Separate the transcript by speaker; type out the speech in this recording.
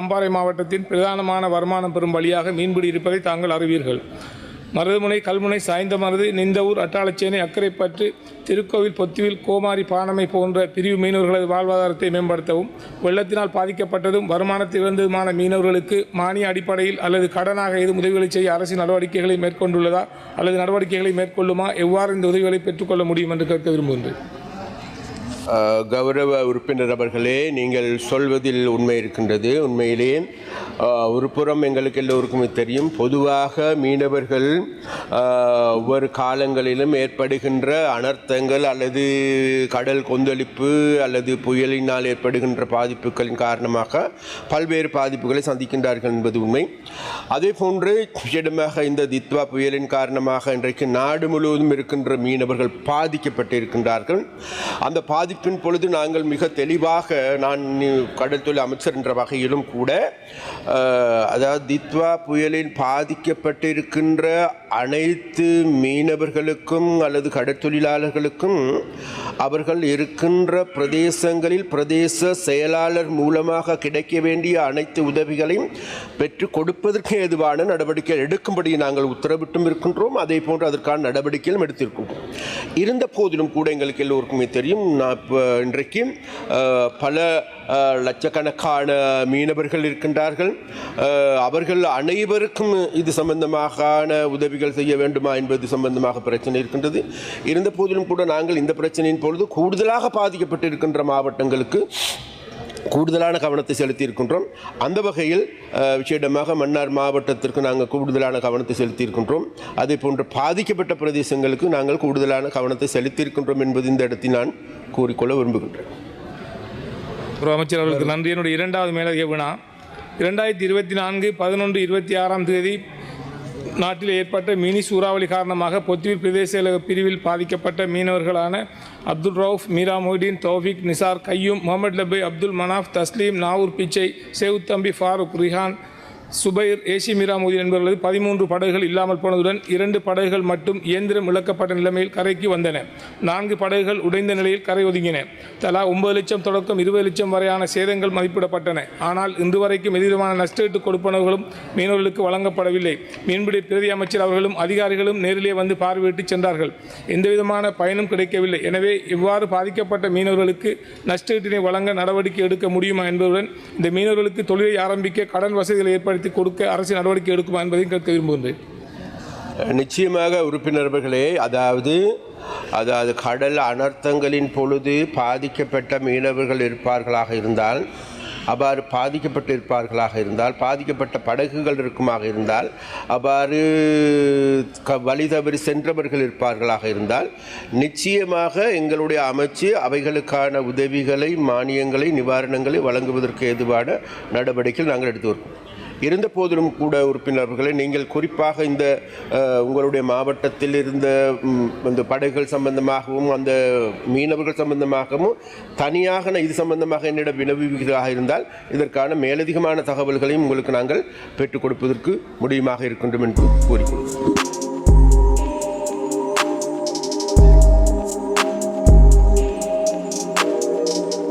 Speaker 1: அம்பாறை மாவட்டத்தின் பிரதானமான வருமானம் பெறும் வழியாக மீன்பிடி இருப்பதை தாங்கள் அறிவீர்கள். மருதுமுனை கல்முனை சாய்ந்த மருது நிந்தவூர் அட்டாளச்சேனை அக்கரைப்பற்று திருக்கோவில் பொத்துவில் கோமாரி பானமை போன்ற பிரிவு மீனவர்களது வாழ்வாதாரத்தை மேம்படுத்தவும் வெள்ளத்தினால் பாதிக்கப்பட்டதும் வருமானத்தை இழந்ததுமான மீனவர்களுக்கு மானிய அடிப்படையில் அல்லது கடனாக ஏதும் உதவிகளை செய்ய அரசு நடவடிக்கைகளை மேற்கொண்டுள்ளதா அல்லது நடவடிக்கைகளை மேற்கொள்ளுமா? எவ்வாறு இந்த உதவிகளை பெற்றுக்கொள்ள முடியும் என்று கேட்க விரும்புகின்றேன்.
Speaker 2: கௌரவ உறுப்பினர் அவர்களே நீங்கள் சொல்வதில் உண்மை இருக்கின்றது. உண்மையிலே ஒருபுறம் ஒரு புறம் எங்களுக்கு எல்லோருக்குமே தெரியும். பொதுவாக மீனவர்கள் ஒவ்வொரு காலங்களிலும் ஏற்படுகின்ற அனர்த்தங்கள் அல்லது கடல் கொந்தளிப்பு அல்லது புயலினால் ஏற்படுகின்ற பாதிப்புகளின் காரணமாக பல்வேறு பாதிப்புகளை சந்திக்கின்றார்கள் என்பது உண்மை. அதே போன்று விசேடமாக இந்த தித்வா புயலின் காரணமாக இன்றைக்கு நாடு முழுவதும் இருக்கின்ற மீனவர்கள் பாதிக்கப்பட்டிருக்கின்றார்கள். அந்த பாதிப்பின் பொழுது நாங்கள் மிக தெளிவாக நான் கடற்தொழில் அமைச்சர் என்ற வகையிலும் கூட அதாவது தித்வா புயலில் பாதிக்கப்பட்டிருக்கின்ற அனைத்து மீனவர்களுக்கும் அல்லது கடற்தொழிலாளர்களுக்கும் அவர்கள் இருக்கின்ற பிரதேசங்களில் பிரதேச செயலாளர் மூலமாக கிடைக்க வேண்டிய அனைத்து உதவிகளையும் பெற்று கொடுப்பதற்கு ஏதுவான நடவடிக்கை எடுக்கும்படி நாங்கள் உத்தரவிட்டும் இருக்கின்றோம். அதே போன்று அதற்கான நடவடிக்கைகளும் எடுத்திருக்கின்றோம் இருந்த போதிலும் கூட எங்களுக்கு எல்லோருக்குமே தெரியும். நான் இன்றைக்கு பல லட்சக்கணக்கான மீனவர்கள் இருக்கின்றார்கள். அவர்கள் அனைவருக்கும் இது சம்பந்தமான உதவிகள் செய்ய வேண்டுமா என்பது சம்பந்தமாக பிரச்சனை இருக்கின்றது. இருந்த போதிலும் கூட நாங்கள் இந்த பிரச்சனையின் பொழுது கூடுதலாக பாதிக்கப்பட்டிருக்கின்ற மாவட்டங்களுக்கு கூடுதலான கவனத்தை செலுத்தியிருக்கின்றோம். அந்த வகையில் விசேடமாக மன்னார் மாவட்டத்திற்கு நாங்கள் கூடுதலான கவனத்தை செலுத்தியிருக்கின்றோம். அதே போன்று பாதிக்கப்பட்ட பிரதேசங்களுக்கு நாங்கள் கூடுதலான கவனத்தை செலுத்தியிருக்கின்றோம் என்பது இந்த இடத்தில் நான் கூறிக்கொள்ள விரும்புகின்றேன்.
Speaker 1: ஒரு அமைச்சர் அவர்களுக்கு நன்றி. என்னுடைய இரண்டாவது மேலதிக வினா இரண்டாயிரத்தி இருபத்தி நான்கு பதினொன்று இருபத்தி ஆறாம் தேதி நாட்டில் ஏற்பட்ட மினி சூறாவளி காரணமாக பொத்தியூர் பிரதேச பிரிவில் பாதிக்கப்பட்ட மீனவர்களான அப்துல் ரவுஃப் மீரா மொய்டீன் தௌஃபிக் நிசார் கையூம் முகமது லபை அப்துல் மனாஃப் தஸ்லீம் நாவூர் பிச்சை சேவுத்தம்பி ஃபாரூக் ரிஹான் சுபைர் ஏசி மீராமுதீன் என்பவர்களது பதிமூன்று படகுகள் இல்லாமல் போனதுடன் இரண்டு படகுகள் மட்டும் இயந்திரம் இழக்கப்பட்ட நிலைமையில் கரைக்கு வந்தன. நான்கு படகுகள் உடைந்த நிலையில் கரை ஒதுங்கின. தலா ஒன்பது லட்சம் தொடக்கம் இருபது லட்சம் வரையான சேதங்கள் மதிப்பிடப்பட்டன. ஆனால் இன்று வரைக்கும் எதிரமான நஷ்டஈட்டு கொடுப்பனவுகளும் மீனவர்களுக்கு வழங்கப்படவில்லை. மீன்பிடி பிரதி அமைச்சர் அவர்களும் அதிகாரிகளும் நேரிலே வந்து பார்வையிட்டு சென்றார்கள். எந்தவிதமான பயனும் கிடைக்கவில்லை. எனவே இவ்வாறு பாதிக்கப்பட்ட மீனவர்களுக்கு நஷ்டஈட்டினை வழங்க நடவடிக்கை எடுக்க முடியுமா என்பதுடன் இந்த மீனவர்களுக்கு தொழிலை ஆரம்பிக்க கடன் வசதிகள் ஏற்படுத்தி கொடுக்க அரசு நடவடிக்கை எடுக்குமா என்பதையும் கேட்க விரும்புகின்றேன்.
Speaker 2: நிச்சயமாக உறுப்பினர்களே அதாவது அதாவது கடல் அனர்த்தங்களின் பொழுது பாதிக்கப்பட்ட மீனவர்கள் இருப்பார்களாக இருந்தால் அவ்வாறு பாதிக்கப்பட்டு இருப்பார்களாக இருந்தால் பாதிக்கப்பட்ட படகுகள் இருக்குமாக இருந்தால் அவ்வாறு க வழி தவறி சென்றவர்கள் இருப்பார்களாக இருந்தால் நிச்சயமாக எங்களுடைய அமைச்சு அவைகளுக்கான உதவிகளை மானியங்களை நிவாரணங்களை வழங்குவதற்கு ஏதுவான நடவடிக்கைகள் நாங்கள் எடுத்து வருவோம் இருந்த போதிலும் கூட உறுப்பினர்களை நீங்கள் குறிப்பாக இந்த உங்களுடைய மாவட்டத்தில் இருந்த இந்த படைகள் சம்பந்தமாகவும் அந்த மீனவர்கள் சம்பந்தமாகவும் தனியாக நான் இது சம்பந்தமாக என்னிடம் வினவுவதாக இருந்தால் இதற்கான மேலதிகமான தகவல்களையும் உங்களுக்கு நாங்கள் பெற்றுக் கொடுப்பதற்கு முடியுமாக இருக்கின்றோம் என்று கூறிக்கொள்கிறோம்